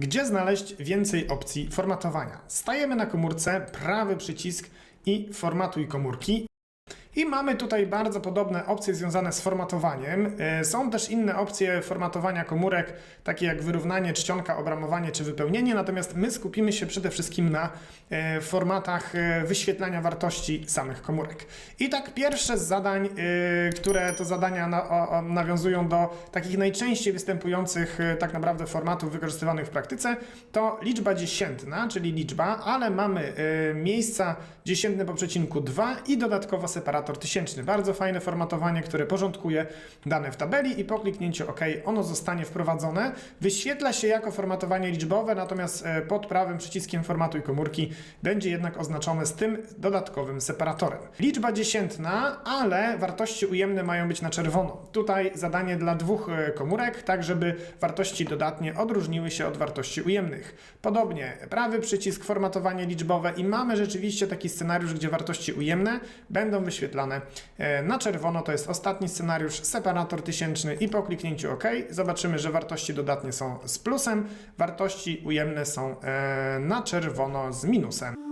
Gdzie znaleźć więcej opcji formatowania? Stajemy na komórce, prawy przycisk i formatuj komórki. I mamy tutaj bardzo podobne opcje związane z formatowaniem. E, Są też inne opcje formatowania komórek, takie jak wyrównanie, czcionka, obramowanie czy wypełnienie, natomiast my skupimy się przede wszystkim na e, formatach e, wyświetlania wartości samych komórek. I tak pierwsze z zadań, które to zadania nawiązują do takich najczęściej występujących tak naprawdę formatów wykorzystywanych w praktyce, to liczba dziesiętna, czyli liczba, ale mamy miejsca dziesiętne po przecinku 2 i dodatkowo separator tysięczny. Bardzo fajne formatowanie, które porządkuje dane w tabeli i po kliknięciu OK ono zostanie wprowadzone. Wyświetla się jako formatowanie liczbowe, natomiast e, pod prawym przyciskiem formatuj komórki będzie jednak oznaczone z tym dodatkowym separatorem. Liczba dziesiętna, ale wartości ujemne mają być na czerwono. Tutaj zadanie dla dwóch e, komórek, tak żeby wartości dodatnie odróżniły się od wartości ujemnych. Podobnie prawy przycisk formatowanie liczbowe i mamy rzeczywiście taki scenariusz, gdzie wartości ujemne będą wyświetlane e, na czerwono. To jest ostatni scenariusz, separator tysięczny i po kliknięciu OK zobaczymy, że wartości dodatnie są z plusem, wartości ujemne są e, na czerwono z minusem.